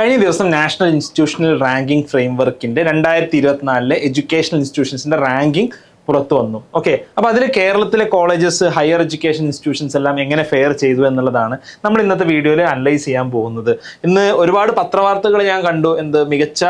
കഴിഞ്ഞ ദിവസം national institutional ranking ഫ്രെയിംവർക്കിന്റെ രണ്ടായിരത്തി ഇരുപത്തിനാലിലെ എഡ്യൂക്കേഷണൽ ഇൻസ്റ്റിറ്റ്യൂഷൻസിന്റെ റാങ്കിംഗ് പുറത്തു വന്നു. ഓക്കെ അപ്പോൾ അതിൽ കേരളത്തിലെ കോളേജസ് ഹയർ എഡ്യൂക്കേഷൻ ഇൻസ്റ്റിറ്റ്യൂഷൻസ് എല്ലാം എങ്ങനെ ഫെയർ ചെയ്തു എന്നുള്ളതാണ് നമ്മൾ ഇന്നത്തെ വീഡിയോയിൽ അനലൈസ് ചെയ്യാൻ പോകുന്നത്. ഇന്ന് ഒരുപാട് പത്രവാർത്തകൾ ഞാൻ കണ്ടു. എന്ത് മികച്ച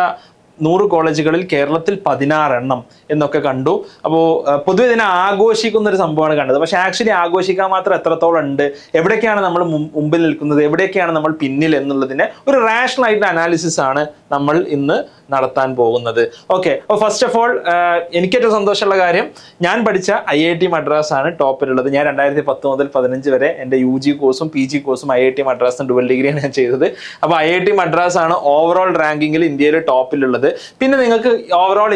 നൂറ് കോളേജുകളിൽ കേരളത്തിൽ പതിനാറെണ്ണം എന്നൊക്കെ കണ്ടു. അപ്പോൾ പൊതുവെ ഇതിനെ ആഘോഷിക്കുന്ന ഒരു സംഭവമാണ് കണ്ടത്. പക്ഷെ ആക്ച്വലി ആഘോഷിക്കാൻ മാത്രം എത്രത്തോളം ഉണ്ട് എവിടേക്കാണ് നമ്മൾ മുമ്പിൽ നിൽക്കുന്നത് എവിടേക്കാണ് നമ്മൾ പിന്നിൽ എന്നുള്ളതിന് ഒരു റാഷണൽ ആയിട്ടുള്ള അനാലിസിസ് ആണ് നമ്മൾ ഇന്ന് നടത്താൻ പോകുന്നത്. ഓക്കെ അപ്പോൾ ഫസ്റ്റ് ഓഫ് ഓൾ എനിക്ക് ഏറ്റവും സന്തോഷമുള്ള കാര്യം ഞാൻ പഠിച്ച ഐ ഐ ടി മദ്രാസ് ആണ് ടോപ്പിലുള്ളത്. ഞാൻ രണ്ടായിരത്തി പത്ത് മുതൽ പതിനഞ്ച് വരെ എന്റെ യു ജി കോഴ്സും പി ജി കോഴ്സും ഐ ഐ ടി മദ്രാസും ഡുവൽ ഡിഗ്രിയാണ് ഞാൻ ചെയ്തത്. അപ്പോൾ ഐ ഐ ടി മദ്രാസ് ആണ് ഓവറോൾ റാങ്കിങ്ങിൽ ഇന്ത്യയിൽ ടോപ്പിലുള്ളത്. പിന്നെ നിങ്ങൾക്ക് ഓവറോൾ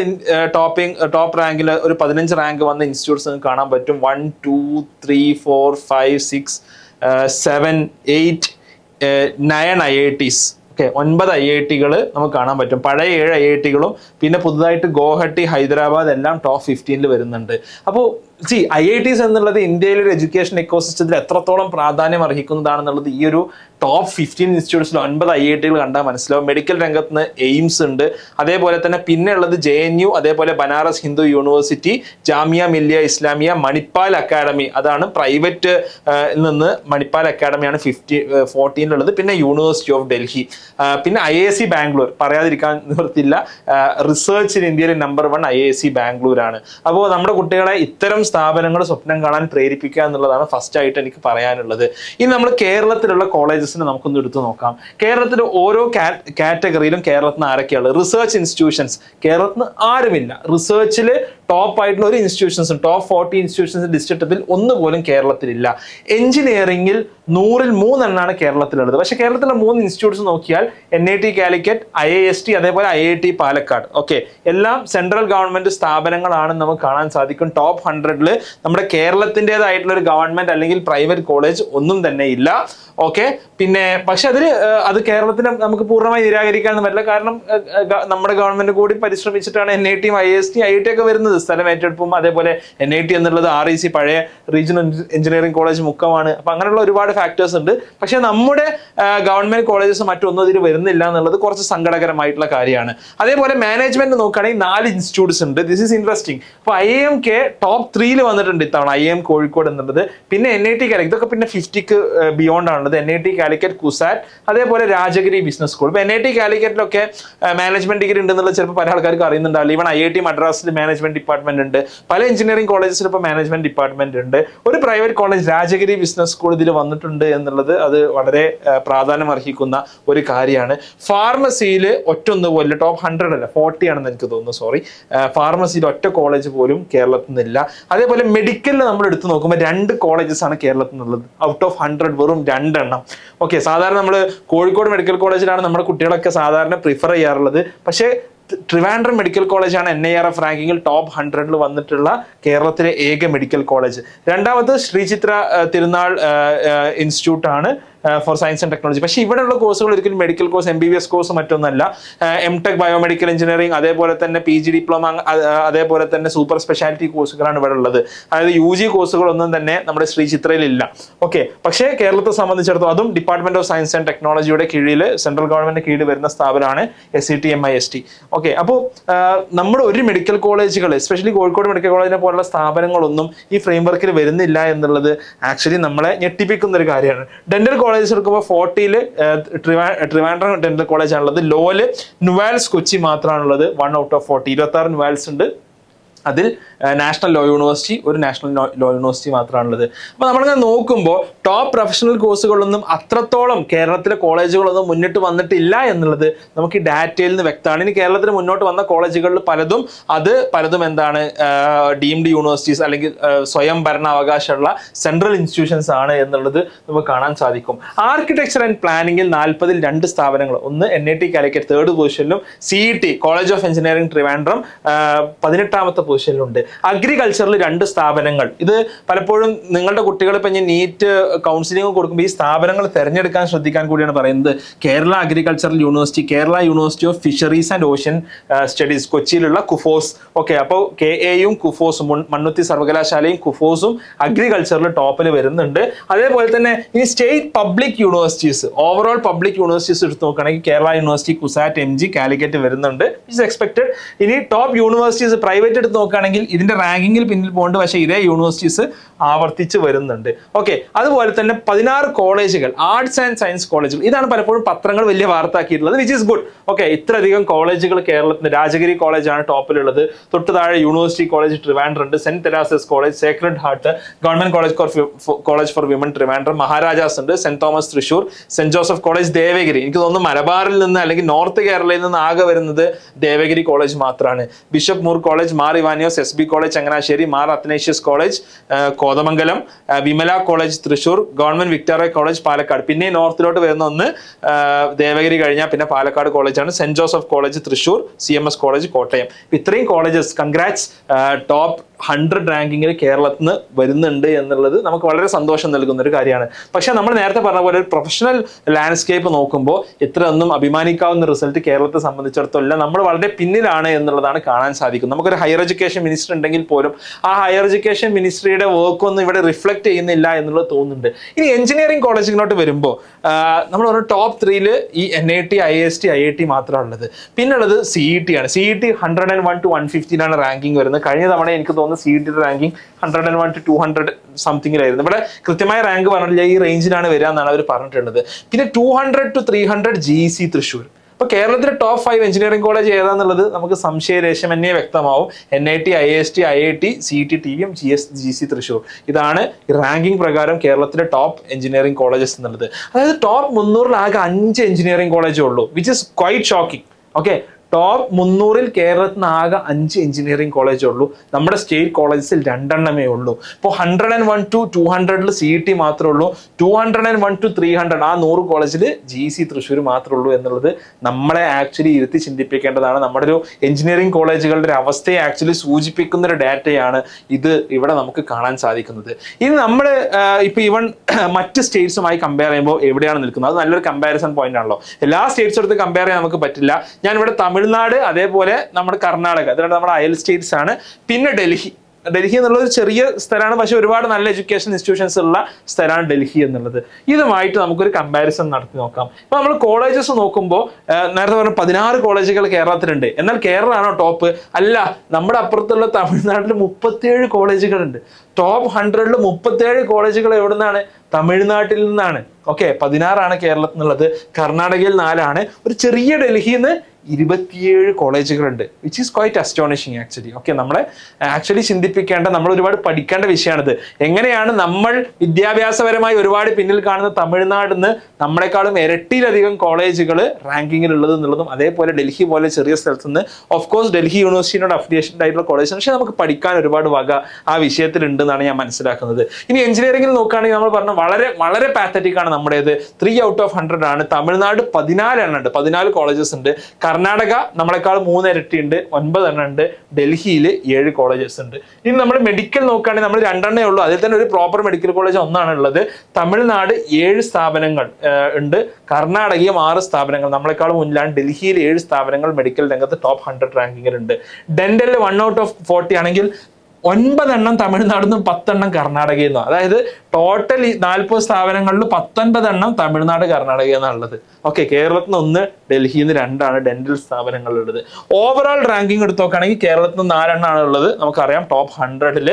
ടോപ്പിംഗ് ടോപ്പ് റാങ്കിൽ ഒരു പതിനഞ്ച് റാങ്ക് വന്ന ഇൻസ്റ്റിറ്റ്യൂട്ട്സ് നിങ്ങൾക്ക് കാണാൻ പറ്റും. One two three four five six seven eight nine I I Ts okay ഒൻപത് ഐ ഐ ടികൾ നമുക്ക് കാണാൻ പറ്റും. പഴയ ഏഴ് ഐ ഐ ടികളും പിന്നെ പുതുതായിട്ട് ഗോഹട്ടി ഹൈദരാബാദ് എല്ലാം ടോപ്പ് ഫിഫ്റ്റീനിൽ വരുന്നുണ്ട്. അപ്പോൾ സി ഐ ഐ ടീസ് എന്നുള്ളത് ഇന്ത്യയിലെ ഒരു എഡ്യൂക്കേഷൻ എക്കോസിസ്റ്റത്തിൽ എത്രത്തോളം പ്രാധാന്യം അർഹിക്കുന്നതാണെന്നുള്ളത് ഈ ഒരു ടോപ്പ് ഫിഫ്റ്റീൻ ഇൻസ്റ്റിറ്റ്യൂട്ട്സിൽ ഒൻപത് ഐ ഐ ടികൾ കണ്ടാൽ മനസ്സിലാവും. മെഡിക്കൽ രംഗത്ത് നിന്ന് എയിംസ് ഉണ്ട്. അതേപോലെ തന്നെ പിന്നെ ഉള്ളത് ജെ എൻ യു അതേപോലെ ബനാറസ് ഹിന്ദു യൂണിവേഴ്സിറ്റി ജാമിയ മില്ലിയ ഇസ്ലാമിയ മണിപ്പാൽ അക്കാഡമി. അതാണ് പ്രൈവറ്റ് നിന്ന് മണിപ്പാൽ അക്കാഡമിയാണ് ഫിഫ്റ്റി ഫോർട്ടീനിലുള്ളത് പിന്നെ യൂണിവേഴ്സിറ്റി ഓഫ് ഡൽഹി പിന്നെ ഐ എ സി ബാംഗ്ലൂർ പറയാതിരിക്കാൻ നിവർത്തില്ല റിസർച്ച് ഇൻ ഇന്ത്യയിലെ number one I A C Bangalore ആണ് അപ്പോൾ നമ്മുടെ കുട്ടികളെ ഇത്തരം സ്ഥാപനങ്ങൾ സ്വപ്നം കാണാൻ പ്രേരിപ്പിക്കുക എന്നുള്ളതാണ് ഫസ്റ്റ് ആയിട്ട് എനിക്ക് പറയാനുള്ളത്. ഇനി നമ്മൾ കേരളത്തിലുള്ള കോളേജസിനെ നമുക്കൊന്ന് എടുത്തു നോക്കാം. കേരളത്തിൽ ഓരോ കാറ്റഗറിയിലും കേരളത്തിന് ആരൊക്കെയുള്ളത് റിസർച്ച് ഇൻസ്റ്റിറ്റ്യൂഷൻസ് കേരളത്തിൽ നിന്ന് ആരുമില്ല. റിസർച്ചിൽ ടോപ്പ് ആയിട്ടുള്ള ഒരു ഇൻസ്റ്റിറ്റ്യൂഷൻസും ടോപ്പ് ഫോർട്ടി ഇൻസ്റ്റിറ്റ്യൂഷൻസ് ഡിസ്ട്രിക്റ്റത്തിൽ ഒന്നുപോലും കേരളത്തിലില്ല. എഞ്ചിനീയറിംഗിൽ നൂറിൽ മൂന്നെണ്ണാണ് കേരളത്തിലുള്ളത്. പക്ഷേ കേരളത്തിലെ മൂന്ന് ഇൻസ്റ്റിറ്റ്യൂട്ട്സ് നോക്കിയാൽ N I T Calicut I I S T അതേപോലെ I I T Palakkad. Okay എല്ലാം സെൻട്രൽ ഗവൺമെന്റ് സ്ഥാപനങ്ങളാണെന്ന് നമുക്ക് കാണാൻ സാധിക്കും. ടോപ്പ് ഹൺഡ്രഡിൽ നമ്മുടെ കേരളത്തിന്റെതായിട്ടുള്ള ഒരു ഗവൺമെന്റ് അല്ലെങ്കിൽ പ്രൈവറ്റ് കോളേജ് ഒന്നും തന്നെ ഇല്ല. ഓക്കെ പിന്നെ പക്ഷെ അതിൽ അത് കേരളത്തിന് നമുക്ക് പൂർണമായി നിരാകരിക്കാൻ പറ്റില്ല. കാരണം നമ്മുടെ ഗവൺമെന്റ് കൂടി പരിശ്രമിച്ചിട്ടാണ് എൻ ഐ ടിയും I S T I T ഒക്കെ വരുന്നത്. സ്ഥലം ഏറ്റെടുപ്പും അതേപോലെ എൻ ഐ ടി എന്നുള്ളത് ആർ ഇ സി പഴയ റീജിയണൽ എഞ്ചിനീയറിംഗ് കോളേജ് മുഖമാണ്. അപ്പൊ അങ്ങനെയുള്ള ഒരുപാട് ഫാക്ടേഴ്സ് ഉണ്ട്. പക്ഷെ നമ്മുടെ ഗവൺമെന്റ് കോളേജസ് മറ്റൊന്നും ഇതിൽ വരുന്നില്ല എന്നുള്ളത് കുറച്ച് സങ്കടകരമായിട്ടുള്ള കാര്യമാണ്. അതേപോലെ മാനേജ്മെന്റ് നോക്കുകയാണെങ്കിൽ നാല് ഇൻസ്റ്റിറ്റ്യൂട്ട്സ് ഉണ്ട്. ദിസ് ഈസ് ഇൻട്രസ്റ്റിംഗ് അപ്പൊ ഐ എം കെ ടോപ്പ് ത്രീയിൽ വന്നിട്ടുണ്ട് ഇത്തവണ. ഐ എം കോഴിക്കോട് എന്നുള്ളത്. പിന്നെ എൻ ഐ ടി കാലിക്കറ്റ് ഇതൊക്കെ പിന്നെ ഫിഫ്റ്റിക്ക് ബിയോണ്ട് ആണുള്ളത്. N I T Calicut CUSAT അതേപോലെ രാജഗിരി ബിസിനസ് സ്കൂൾ ഇപ്പൊ എൻ ഐ ടി കാലിക്കറ്റിലൊക്കെ മാനേജ്മെന്റ് ഡിഗ്രി ഉണ്ടെന്നുള്ളത് ചിലപ്പോൾ പല ആൾക്കാർക്ക് അറിയുന്നുണ്ടാവില്ല. ഈവൺ ഐ ഐ ടി മദ്രാസിൽ മാനേജ്മെന്റ് ഡിപ്പാർട്ട്മെന്റ് ഉണ്ട്. പല എഞ്ചിനീയറിംഗ് കോളേജസിൽ ഇപ്പോൾ മാനേജ്മെന്റ് ഡിപ്പാർട്ട്മെന്റ് ഉണ്ട്. ഒരു private college Rajagiri business school ഇതിൽ വന്നിട്ടുണ്ട് എന്നുള്ളത് അത് വളരെ പ്രാധാന്യം അർഹിക്കുന്ന ഒരു കാര്യമാണ്. ഫാർമസിയിൽ ഒറ്റൊന്ന് പോലും ടോപ്പ് ഹൺഡ്രഡ് അല്ല ഫോർട്ടി ആണെന്ന് എനിക്ക് തോന്നുന്നു സോറി ഫാർമസിയിൽ ഒറ്റ കോളേജ് പോലും കേരളത്തിൽ നിന്നില്ല. അതേപോലെ മെഡിക്കലിൽ നമ്മൾ എടുത്തു നോക്കുമ്പോൾ രണ്ട് കോളേജസ് ആണ് കേരളത്തിൽ നിന്നുള്ളത്. ഔട്ട് ഓഫ് ഹൺഡ്രഡ് വെറും രണ്ടെണ്ണം. ഓക്കെ സാധാരണ നമ്മൾ കോഴിക്കോട് മെഡിക്കൽ കോളേജിലാണ് നമ്മുടെ കുട്ടികളൊക്കെ സാധാരണ പ്രിഫർ ചെയ്യാറുള്ളത്. പക്ഷേ ട്രിവാൻഡ്രം മെഡിക്കൽ കോളേജാണ് എൻ ഐ ആർ എഫ് റാങ്കിങ്ങിൽ ടോപ്പ് ഹൺഡ്രഡിൽ വന്നിട്ടുള്ള കേരളത്തിലെ ഏക മെഡിക്കൽ കോളേജ്. രണ്ടാമത് ശ്രീചിത്ര തിരുനാൾ ഇൻസ്റ്റിറ്റ്യൂട്ടാണ് ഫോർ സയൻസ് ആൻഡ് ടെക്നോളജി പക്ഷേ ഇവിടെയുള്ള കോഴ്സുകൾ ഒരിക്കലും medical course M B B S course മറ്റൊന്നല്ല. M tech biomedical engineering അതേപോലെ തന്നെ പി ജി ഡിപ്ലോമ അതേപോലെ തന്നെ സൂപ്പർ സ്പെഷ്യാലിറ്റി കോഴ്സുകളാണ് ഇവിടെ ഉള്ളത്. അതായത് യു ജി കോഴ്സുകളൊന്നും തന്നെ നമ്മുടെ ശ്രീ ചിത്രയിലില്ല. ഓക്കെ പക്ഷേ കേരളത്തെ സംബന്ധിച്ചിടത്തോളം അതും ഡിപ്പാർട്ട്മെന്റ് ഓഫ് സയൻസ് ആൻഡ് ടെക്നോളജിയുടെ കീഴിൽ സെൻട്രൽ ഗവൺമെന്റ് കീഴിൽ വരുന്ന സ്ഥാപനമാണ് S C T M I S T okay അപ്പോൾ നമ്മുടെ ഒരു മെഡിക്കൽ കോളേജുകൾ എസ്പെഷ്യലി കോഴിക്കോട് മെഡിക്കൽ കോളേജിനെ പോലുള്ള സ്ഥാപനങ്ങളൊന്നും ഈ ഫ്രെയിംവർക്കിൽ വരുന്നില്ല എന്നുള്ളത് ആക്ച്വലി നമ്മളെ ഞെട്ടിപ്പിക്കുന്ന ഒരു കാര്യമാണ്. ഡെന്റൽ കോളേജസ് എടുക്കുമ്പോൾ ഫോർട്ടിയിൽ ട്രിവാൻഡ്രം ഡെന്റൽ കോളേജ് ആണുള്ളത്. ലോൽ നുവാൽസ് കൊച്ചി മാത്രമാണുള്ളത്. വൺ ഔട്ട് ഓഫ് ഫോർട്ടി ഇരുപത്തി ആറ് നുവാൽസ് ഉണ്ട്. അതിൽ നാഷണൽ ലോ യൂണിവേഴ്സിറ്റി ഒരു നാഷണൽ ലോ യൂണിവേഴ്സിറ്റി മാത്രമാണുള്ളത്. അപ്പോൾ നമ്മളിങ്ങനെ നോക്കുമ്പോൾ ടോപ്പ് പ്രൊഫഷണൽ കോഴ്സുകളൊന്നും അത്രത്തോളം കേരളത്തിലെ കോളേജുകളൊന്നും മുന്നിട്ട് വന്നിട്ടില്ല എന്നുള്ളത് നമുക്ക് ഈ ഡാറ്റയിൽ നിന്ന് വ്യക്തമാണ്. ഇനി കേരളത്തിന് മുന്നോട്ട് വന്ന കോളേജുകളിൽ പലതും അത് പലതും എന്താണ് ഡീംഡ് യൂണിവേഴ്സിറ്റീസ് അല്ലെങ്കിൽ സ്വയം ഭരണാവകാശമുള്ള സെൻട്രൽ ഇൻസ്റ്റിറ്റ്യൂഷൻസ് ആണ് എന്നുള്ളത് നമുക്ക് കാണാൻ സാധിക്കും. ആർക്കിടെക്ചർ ആൻഡ് പ്ലാനിങ്ങിൽ നാൽപ്പതിൽ രണ്ട് സ്ഥാപനങ്ങൾ. ഒന്ന് N I T Calicut third പൊസിഷനിലും C E T college of engineering Trivandrum പതിനെട്ടാമത്തെ പൊസിഷനിലുണ്ട് അഗ്രികൾച്ചറിൽ രണ്ട് സ്ഥാപനങ്ങൾ. ഇത് പലപ്പോഴും നിങ്ങളുടെ കുട്ടികൾ ഇപ്പം ഞാൻ നീറ്റ് കൗൺസിലിംഗ് കൊടുക്കുമ്പോൾ ഈ സ്ഥാപനങ്ങൾ തിരഞ്ഞെടുക്കാൻ ശ്രദ്ധിക്കാൻ കൂടിയാണ് പറയുന്നത്. Kerala agricultural university Kerala university of fisheries and ocean studies കൊച്ചിയിലുള്ള KUFOS. Okay അപ്പോൾ കെ എയും കുഫോസും മണ്ണുത്തി സർവകലാശാലയും കുഫോസും അഗ്രികൾച്ചറിൽ ടോപ്പിൽ വരുന്നുണ്ട്. അതേപോലെ തന്നെ ഈ state public universities overall public universities എടുത്ത് നോക്കുകയാണെങ്കിൽ Kerala university CUSAT M G Calicut വരുന്നുണ്ട് ഇറ്റ്സ് എക്സ്പെക്ടഡ് ഇനി ടോപ്പ് യൂണിവേഴ്സിറ്റീസ് പ്രൈവറ്റ് എടുത്ത് നോക്കുകയാണെങ്കിൽ ഇതിന്റെ റാങ്കിങ്ങിൽ പിന്നിൽ പോകുന്നുണ്ട് പക്ഷേ ഇതേ യൂണിവേഴ്സിറ്റീസ് ആവർത്തിച്ച് വരുന്നുണ്ട്. ഓക്കെ അതുപോലെ തന്നെ പതിനാറ് കോളേജുകൾ ആർട്സ് ആൻഡ് സയൻസ് കോളേജുകൾ. ഇതാണ് പലപ്പോഴും പത്രങ്ങൾ വലിയ വാർത്താക്കിയിട്ടുള്ളത് വിച്ച് ഇസ് ഗുഡ് ഓക്കെ ഇത്രയധികം കോളേജുകൾ കേരളത്തിന് രാജഗിരി കോളേജാണ് ടോപ്പിലുള്ളത്. തൊട്ട് താഴെ യൂണിവേഴ്സിറ്റി കോളേജ് ട്രിവാൻഡ്രം ഉണ്ട് saint Teresa's college sacred heart government college college for women Trivandrum Maharaja's ഉണ്ട് saint Thomas Thrissur saint Joseph college Devagiri എനിക്ക് തോന്നുന്നു മലബാറിൽ നിന്ന് അല്ലെങ്കിൽ നോർത്ത് കേരളയിൽ നിന്ന് ആകെ വരുന്നത് ദേവഗിരി കോളേജ് മാത്രമാണ് bishop Moore college Mar Ivanios S B college Changanassery Mar Athanasius college Kothamangalam Vimala college Thrissur government Victoria college Palakkad. പിന്നെ നോർത്തിലോട്ട് വരുന്ന ഒന്ന് ദേവഗിരി കഴിഞ്ഞാൽ പിന്നെ പാലക്കാട് കോളേജാണ്. Saint Joseph college Thrissur C college Kottayam. ഇത്രയും കോളേജസ് കൺഗ്രാറ്റ്സ് ടോപ്പ് ഹൺഡ്രഡ് റാങ്കിങ്ങിൽ കേരളത്തിൽ നിന്ന് വരുന്നുണ്ട് എന്നുള്ളത് നമുക്ക് വളരെ സന്തോഷം നൽകുന്ന ഒരു കാര്യമാണ്. പക്ഷെ നമ്മൾ നേരത്തെ പറഞ്ഞ പോലെ ഒരു പ്രൊഫഷണൽ ലാൻഡ്സ്കേപ്പ് നോക്കുമ്പോൾ ഇത്ര ഒന്നും അഭിമാനിക്കാവുന്ന റിസൾട്ട് കേരളത്തെ സംബന്ധിച്ചിടത്തോളം നമ്മൾ വളരെ പിന്നിലാണ് എന്നുള്ളതാണ് കാണാൻ സാധിക്കും നമുക്കൊരു ഹയർ എഡ്യൂക്കേഷൻ മിനിസ്റ്റർ ഉണ്ടെങ്കിൽ പോലും ആ ഹയർ എഡ്യൂക്കേഷൻ മിനിസ്ട്രിയുടെ വർക്ക് ഒന്നും ഇവിടെ റിഫ്ലക്ട് ചെയ്യുന്നില്ല എന്നുള്ളത് തോന്നുന്നുണ്ട്. ഇനി എഞ്ചിനീയറിംഗ് കോളേജിലോട്ട് വരുമ്പോൾ നമ്മൾ പറഞ്ഞു ടോപ്പ് ത്രീയിൽ ഈ N I T I S T I I T മാത്രമാണ് ഉള്ളത് പിന്നുള്ളത് സി ഇ ടി ആണ്. C E T hundred and one to one ഫിഫ്റ്റീനാണ് ranking വരുന്നത്. കഴിഞ്ഞ തവണ എനിക്ക് സി ഡിയുടെ ranking hundred and one to two hundred സംതിങ്ങിലായിരുന്നു ഇവിടെ കൃത്യമായ റാങ്ക് പറഞ്ഞില്ല ഈ റേഞ്ചിലാണ് വരിക എന്നാണ് അവർ പറഞ്ഞിട്ടുള്ളത്. പിന്നെ two hundred to three hundred G C Thrissur. അപ്പൊ കേരളത്തിലെ ടോപ്പ് ഫൈവ് എഞ്ചിനീയറിംഗ് കോളേജ് ഏതാന്നുള്ളത് നമുക്ക് സംശയരേശമന്യേ വ്യക്തമാവും. N I T I S T I I T C T T M G S G C Thrissur. ഇതാണ് റാങ്കിംഗ് പ്രകാരം കേരളത്തിലെ top engineering colleges എന്നുള്ളത്. അതായത് ടോപ്പ് മുന്നൂറിൽ ആകെ അഞ്ച് എഞ്ചിനീയറിംഗ് കോളേജേ ഉള്ളൂ which is quite shocking okay top മുന്നൂറിൽ കേരളത്തിൽ നിന്ന് ആകെ അഞ്ച് എഞ്ചിനീയറിംഗ് കോളേജേ ഉള്ളൂ. നമ്മുടെ സ്റ്റേറ്റ് കോളേജസിൽ രണ്ടെണ്ണമേ ഉള്ളൂ. ഇപ്പോൾ hundred and one to two ഹൺഡ്രഡിൽ C T മാത്രമേ ഉള്ളൂ. Two hundred and one to three hundred ആ നൂറ് കോളേജിൽ ജി സി തൃശ്ശൂർ മാത്രമേ ഉള്ളൂ എന്നുള്ളത് നമ്മളെ ആക്ച്വലി ഇരുത്തി ചിന്തിപ്പിക്കേണ്ടതാണ്. നമ്മുടെ ഒരു എഞ്ചിനീയറിംഗ് കോളേജുകളുടെ ഒരു അവസ്ഥയെ ആക്ച്വലി സൂചിപ്പിക്കുന്ന ഒരു ഡാറ്റയാണ് ഇത് ഇവിടെ നമുക്ക് കാണാൻ സാധിക്കുന്നത്. ഇനി നമ്മൾ ഇപ്പൊ ഈവൻ മറ്റ് സ്റ്റേറ്റ്സുമായി കമ്പയർ ചെയ്യുമ്പോൾ എവിടെയാണ് നിൽക്കുന്നത്? അത് നല്ലൊരു കമ്പാരിസൺ പോയിന്റ് ആണല്ലോ. എല്ലാ സ്റ്റേറ്റ്സും എടുത്ത് കമ്പയർ ചെയ്യാൻ നമുക്ക് പറ്റില്ല. ഞാൻ ഇവിടെ തമിഴ്നാട് അതേപോലെ നമ്മുടെ കർണാടക. അതുകൊണ്ട് നമ്മുടെ അയൽ സ്റ്റേറ്റ്സ് ആണ്. പിന്നെ ഡൽഹി. ഡൽഹി എന്നുള്ള ഒരു ചെറിയ സ്ഥലമാണ് പക്ഷെ ഒരുപാട് നല്ല എഡ്യൂക്കേഷൻ ഇൻസ്റ്റിറ്റ്യൂഷൻസ് ഉള്ള സ്ഥലമാണ് ഡൽഹി എന്നുള്ളത്. ഇതുമായിട്ട് നമുക്കൊരു കമ്പാരിസൺ നടത്തി നോക്കാം. ഇപ്പൊ നമ്മൾ കോളേജസ് നോക്കുമ്പോൾ നേരത്തെ പറഞ്ഞ പതിനാറ് കോളേജുകൾ കേരളത്തിലുണ്ട്. എന്നാൽ കേരളമാണോ ടോപ്പ് അല്ല നമ്മുടെ അപ്പുറത്തുള്ള തമിഴ്നാട്ടിൽ മുപ്പത്തിയേഴ് കോളേജുകളുണ്ട് ടോപ്പ് ഹൺഡ്രഡിൽ മുപ്പത്തിയേഴ് കോളേജുകൾ എവിടെ നിന്നാണ് തമിഴ്നാട്ടിൽ നിന്നാണ്. ഓക്കെ പതിനാറാണ് കേരളത്തിൽ നിന്നുള്ളത് കർണാടകയിൽ നാലാണ്. ഒരു ചെറിയ ഡൽഹിയിൽ നിന്ന് ഇരുപത്തിയേഴ് കോളേജുകളുണ്ട് which is quite astonishing actually okay നമ്മളെ ആക്ച്വലി ചിന്തിപ്പിക്കേണ്ട നമ്മൾ ഒരുപാട് പഠിക്കേണ്ട വിഷയമാണിത്. എങ്ങനെയാണ് നമ്മൾ വിദ്യാഭ്യാസപരമായി ഒരുപാട് പിന്നിൽ കാണുന്ന തമിഴ്നാട് നമ്മളെക്കാളും ഇരട്ടിയിലധികം കോളേജുകൾ റാങ്കിങ്ങിൽ ഉള്ളത് എന്നുള്ളതും അതേപോലെ ഡൽഹി പോലെ ചെറിയ സ്ഥലത്ത് നിന്ന് ഓഫ് കോഴ്സ് ഡൽഹി യൂണിവേഴ്സിറ്റിനോട് അഫിലിയേഷൻ ആയിട്ടുള്ള കോളേജ് പക്ഷേ നമുക്ക് പഠിക്കാൻ ഒരുപാട് വക ആ വിഷയത്തിൽ ഉണ്ടെന്നാണ് ഞാൻ മനസ്സിലാക്കുന്നത്. ഇനി എഞ്ചിനീയറിംഗിൽ നോക്കുകയാണെങ്കിൽ നമ്മൾ പറഞ്ഞ വളരെ വളരെ പാത്തറ്റിക് ആണ് നമ്മുടേത്. ത്രീ ഔട്ട് ഓഫ് ഹൺഡ്രഡ് ആണ്. തമിഴ്നാട് പതിനാല് എണ്ണം ഉണ്ട് പതിനാല് കോളേജസ് ഉണ്ട്. കർണാടക നമ്മളെക്കാൾ മൂന്ന് ഇരട്ടി ഉണ്ട് ഒൻപത് എണ്ണം ഉണ്ട് ഡൽഹിയിൽ ഏഴ് കോളേജസ് ഉണ്ട്. ഇനി നമ്മൾ മെഡിക്കൽ നോക്കുകയാണെങ്കിൽ നമ്മൾ രണ്ടെണ്ണേ ഉള്ളൂ. അതിൽ തന്നെ ഒരു പ്രോപ്പർ മെഡിക്കൽ കോളേജ് ഒന്നാണ് ഉള്ളത്. തമിഴ്നാട് ഏഴ് സ്ഥാപനങ്ങൾ ഉണ്ട്. കർണാടകയും ആറ് സ്ഥാപനങ്ങൾ. നമ്മളെക്കാൾ മുന്നിലാണ് ഡൽഹിയിൽ ഏഴ് സ്ഥാപനങ്ങൾ മെഡിക്കൽ രംഗത്ത് ടോപ്പ് ഹൺഡ്രഡ് റാങ്കിങ്ങിലുണ്ട് ഡെന്റലിൽ വൺ ഔട്ട് ഓഫ് ഫോർട്ടി ആണെങ്കിൽ ഒൻപതെണ്ണം തമിഴ്നാട് നിന്നും പത്തെണ്ണം കർണാടകയിൽ നിന്നും അതായത് ടോട്ടൽ നാൽപ്പത് സ്ഥാപനങ്ങളിൽ പത്തൊൻപതെണ്ണം തമിഴ്നാട് കർണാടകയിൽ ഉള്ളത്. ഓക്കെ കേരളത്തിൽ നിന്ന് ഒന്ന് ഡൽഹിയിൽ നിന്ന് രണ്ടാണ് ഡെന്റൽ സ്ഥാപനങ്ങളുള്ളത് ഓവറോൾ റാങ്കിങ് എടുത്ത് നോക്കുകയാണെങ്കിൽ കേരളത്തിൽ നിന്ന് നാലെണ്ണമാണ് ഉള്ളത്. നമുക്കറിയാം ടോപ്പ് ഹൺഡ്രഡിൽ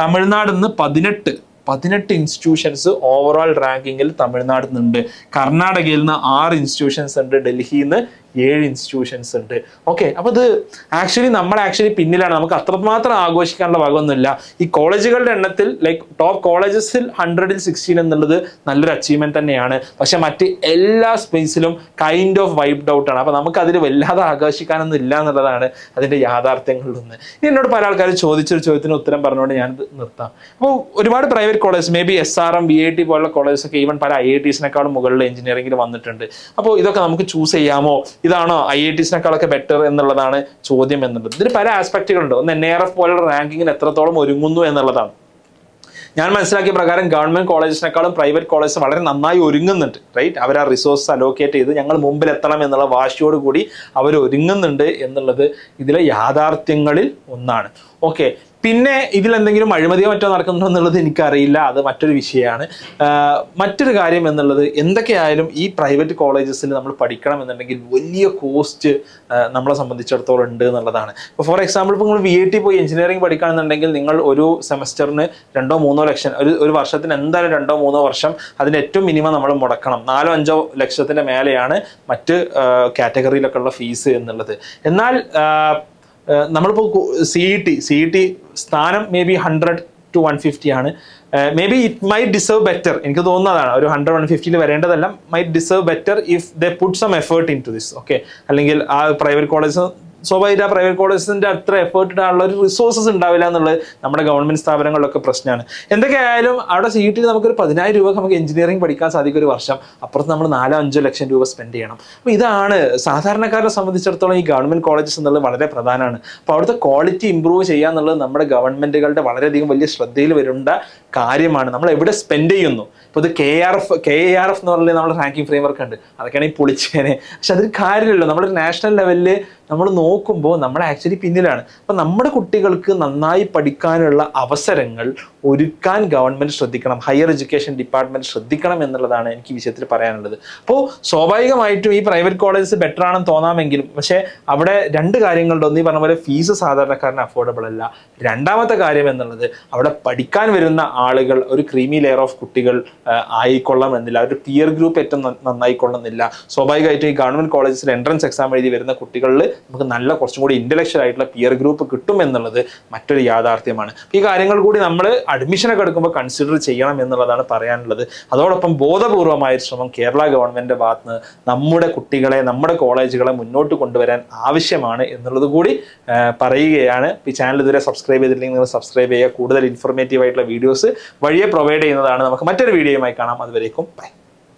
തമിഴ്നാട് നിന്ന് പതിനെട്ട്. പതിനെട്ട് ഇൻസ്റ്റിറ്റ്യൂഷൻസ് ഓവറോൾ റാങ്കിങ്ങിൽ തമിഴ്നാട് നിന്നുണ്ട് കർണാടകയിൽ നിന്ന് ആറ് ഇൻസ്റ്റിറ്റ്യൂഷൻസ് ഉണ്ട്. ഡൽഹിയിൽ നിന്ന് ഏഴ് ഇൻസ്റ്റിറ്റ്യൂഷൻസ് ഉണ്ട്. ഓക്കെ അപ്പൊ ഇത് ആക്ച്വലി നമ്മൾ ആക്ച്വലി പിന്നിലാണ്. നമുക്ക് അത്രമാത്രം ആഘോഷിക്കാനുള്ള ഭാഗമൊന്നുമില്ല ഈ കോളേജുകളുടെ എണ്ണത്തിൽ ലൈക്ക് ടോപ്പ് കോളേജസിൽ ഹൺഡ്രഡിൽ സിക്സ്റ്റീൻ എന്നുള്ളത് നല്ലൊരു അച്ചീവ്മെന്റ് തന്നെയാണ്. പക്ഷേ മറ്റ് എല്ലാ സ്പേസിലും കൈൻഡ് ഓഫ് വൈബ്ഡ് ഔട്ടാണ് ആണ്. അപ്പൊ നമുക്ക് അതിൽ വല്ലാതെ ആഘോഷിക്കാനൊന്നും ഇല്ല എന്നുള്ളതാണ് അതിന്റെ യാഥാർത്ഥ്യങ്ങളിലൊന്ന് ഇനി എന്നോട് പല ആൾക്കാർ ചോദിച്ചൊരു ചോദ്യത്തിന് ഉത്തരം പറഞ്ഞുകൊണ്ട് ഞാനിത് നിർത്താം. അപ്പോൾ ഒരുപാട് private college maybe S R M B I T പോലുള്ള കോളേജസ് ഒക്കെ ഈവൻ പല ഐ ഐ ടീസിനേക്കാളും മുകളിൽ എഞ്ചിനീയറിംഗിൽ വന്നിട്ടുണ്ട്. അപ്പോൾ ഇതൊക്കെ നമുക്ക് ചൂസ് ചെയ്യാമോ? ഇതാണോ ഐ ഐ ടിസിനേക്കാളൊക്കെ ബെറ്റർ എന്നുള്ളതാണ് ചോദ്യം എന്നുള്ളത്. ഇതിന് പല ആസ്പെക്റ്റുകളുണ്ട് ഒന്ന് എൻ ആർ എഫ് പോലുള്ള റാങ്കിങ്ങിന് എത്രത്തോളം ഒരുങ്ങുന്നു എന്നുള്ളതാണ്. ഞാൻ മനസ്സിലാക്കിയ പ്രകാരം ഗവൺമെന്റ് കോളേജസിനേക്കാളും പ്രൈവറ്റ് കോളേജസ് വളരെ നന്നായി ഒരുങ്ങുന്നുണ്ട് റൈറ്റ് അവർ ആ റിസോഴ്സ് അലോക്കേറ്റ് ചെയ്ത് ഞങ്ങൾ മുമ്പിൽ എത്തണം എന്നുള്ള വാശിയോട് കൂടി അവർ ഒരുങ്ങുന്നുണ്ട് എന്നുള്ളത് ഇതിലെ യാഥാർത്ഥ്യങ്ങളിൽ ഒന്നാണ്. ഓക്കെ പിന്നെ ഇതിൽ എന്തെങ്കിലും അഴിമതിയോ മറ്റോ നടക്കുന്നുണ്ടോ എന്നുള്ളത് എനിക്കറിയില്ല. അത് മറ്റൊരു വിഷയമാണ്. മറ്റൊരു കാര്യം എന്നുള്ളത് എന്തൊക്കെയായാലും ഈ പ്രൈവറ്റ് കോളേജസിൽ നമ്മൾ പഠിക്കണം എന്നുണ്ടെങ്കിൽ വലിയ കോസ്റ്റ് നമ്മളെ സംബന്ധിച്ചിടത്തോളം ഉണ്ട് എന്നുള്ളതാണ്. ഇപ്പോൾ ഫോർ എക്സാമ്പിൾ ഇപ്പോൾ നിങ്ങൾ വി ഐ ടി പോയി എഞ്ചിനീയറിംഗ് പഠിക്കുകയാണെന്നുണ്ടെങ്കിൽ നിങ്ങൾ ഒരു സെമസ്റ്ററിന് രണ്ടോ മൂന്നോ ലക്ഷം ഒരു ഒരു വർഷത്തിന് എന്തായാലും രണ്ടോ മൂന്നോ വർഷം അതിന് ഏറ്റവും മിനിമം നമ്മൾ മുടക്കണം. നാലോ അഞ്ചോ ലക്ഷത്തിന്റെ മേലെയാണ് മറ്റ് കാറ്റഗറിയിലൊക്കെ ഉള്ള ഫീസ് എന്നുള്ളത്. എന്നാൽ നമ്മളിപ്പോൾ C E T C E T സ്ഥാനം maybe hundred to one fifty ആണ്. Maybe it might deserve better എനിക്ക് തോന്നുന്നതാണ് ഒരു ഹൺഡ്രഡ് വൺ ഫിഫ്റ്റിയിൽ വരേണ്ടതെല്ലാം might deserve better if they put some effort into this okay അല്ലെങ്കിൽ ആ പ്രൈവറ്റ് കോളേജ് സ്വാഭാവിക private കോളേജസിന്റെ അത്ര എഫേർട്ട് ഇടാനുള്ള ഒരു റിസോഴ്സസ് ഉണ്ടാവില്ല എന്നുള്ളത് നമ്മുടെ ഗവൺമെന്റ് സ്ഥാപനങ്ങളിലൊക്കെ പ്രശ്നമാണ്. എന്തൊക്കെയായാലും അവിടെ സി ടി നമുക്കൊരു പതിനായിരം രൂപ നമുക്ക് എഞ്ചിനീയറിംഗ് പഠിക്കാൻ സാധിക്കും ഒരു വർഷം. അപ്പുറത്ത് നമ്മൾ നാലോ അഞ്ചോ ലക്ഷം രൂപ സ്പെൻഡ് ചെയ്യണം. അപ്പോൾ ഇതാണ് സാധാരണക്കാരെ സംബന്ധിച്ചിടത്തോളം ഈ ഗവൺമെന്റ് കോളേജസ് എന്നുള്ളത് വളരെ പ്രധാനമാണ്. അപ്പോൾ അവിടുത്തെ ക്വാളിറ്റി ഇമ്പ്രൂവ് ചെയ്യുക എന്നുള്ളത് നമ്മുടെ ഗവൺമെന്റുകളുടെ വളരെയധികം വലിയ ശ്രദ്ധയിൽ വരേണ്ട കാര്യമാണ്. നമ്മൾ എവിടെ സ്പെൻഡ് ചെയ്യുന്നു? ഇപ്പോൾ ഇത് K R F K A R F എന്ന് പറഞ്ഞാൽ നമ്മുടെ റാങ്കിങ് ഫ്രെയിംവർക്ക് ഉണ്ട്. അതൊക്കെയാണ് ഈ പൊളിച്ചേനെ. പക്ഷെ അതൊരു കാര്യമില്ലല്ലോ. നമ്മുടെ നാഷണൽ ലെവലിൽ നമ്മൾ നോക്കുമ്പോൾ നമ്മൾ ആക്ച്വലി പിന്നിലാണ്. അപ്പം നമ്മുടെ കുട്ടികൾക്ക് നന്നായി പഠിക്കാനുള്ള അവസരങ്ങൾ ഒരുക്കാൻ ഗവൺമെന്റ് ശ്രദ്ധിക്കണം ഹയർ എഡ്യൂക്കേഷൻ ഡിപ്പാർട്ട്മെന്റ് ശ്രദ്ധിക്കണം എന്നുള്ളതാണ് എനിക്ക് ഈ വിഷയത്തിൽ പറയാനുള്ളത്. അപ്പോൾ സ്വാഭാവികമായിട്ടും ഈ പ്രൈവറ്റ് കോളേജസ് ബെറ്റർ ആണെന്ന് തോന്നാമെങ്കിലും പക്ഷേ അവിടെ രണ്ട് കാര്യങ്ങളുണ്ട്. ഒന്ന് ഈ പറഞ്ഞ പോലെ ഫീസ് സാധാരണക്കാരന് അഫോർഡബിൾ അല്ല. രണ്ടാമത്തെ കാര്യം എന്നുള്ളത് അവിടെ പഠിക്കാൻ വരുന്ന ആളുകൾ ഒരു ക്രീമി ലെയർ ഓഫ് കുട്ടികൾ ആയിക്കൊള്ളണം ആയിക്കൊള്ളണമെന്നില്ല. ഒരു പിയർ ഗ്രൂപ്പ് ഏറ്റവും നന്ന- നന്നായിക്കൊള്ളുന്നില്ല. സ്വാഭാവികമായിട്ടും ഈ ഗവൺമെന്റ് കോളേജസിൽ എൻട്രൻസ് എക്സാം എഴുതി വരുന്ന കുട്ടികളിൽ നമുക്ക് നല്ല കുറച്ചും കൂടി ഇന്റലക്ച്വൽ ആയിട്ടുള്ള പിയർ ഗ്രൂപ്പ് കിട്ടും എന്നുള്ളത് മറ്റൊരു യാഥാർത്ഥ്യമാണ്. ഈ കാര്യങ്ങൾ കൂടി നമ്മൾ അഡ്മിഷനൊക്കെ എടുക്കുമ്പോൾ കൺസിഡർ ചെയ്യണം എന്നുള്ളതാണ് പറയാനുള്ളത്. അതോടൊപ്പം ബോധപൂർവമായ ശ്രമം കേരള ഗവൺമെന്റിന്റെ ഭാഗത്ത് നിന്ന് നമ്മുടെ കുട്ടികളെ നമ്മുടെ കോളേജുകളെ മുന്നോട്ട് കൊണ്ടുവരാൻ ആവശ്യമാണ് എന്നുള്ളത് കൂടി പറയുകയാണ്. ഈ ചാനൽ ഇതുവരെ സബ്സ്ക്രൈബ് ചെയ്തിട്ടില്ലെങ്കിൽ നിങ്ങൾ സബ്സ്ക്രൈബ് ചെയ്യുക. കൂടുതൽ ഇൻഫോർമേറ്റീവ് ആയിട്ടുള്ള വീഡിയോസ് വഴിയെ പ്രൊവൈഡ് ചെയ്യുന്നതാണ്. നമുക്ക് മറ്റൊരു വീഡിയോയുമായി കാണാം. അതുവരേക്കും ബൈ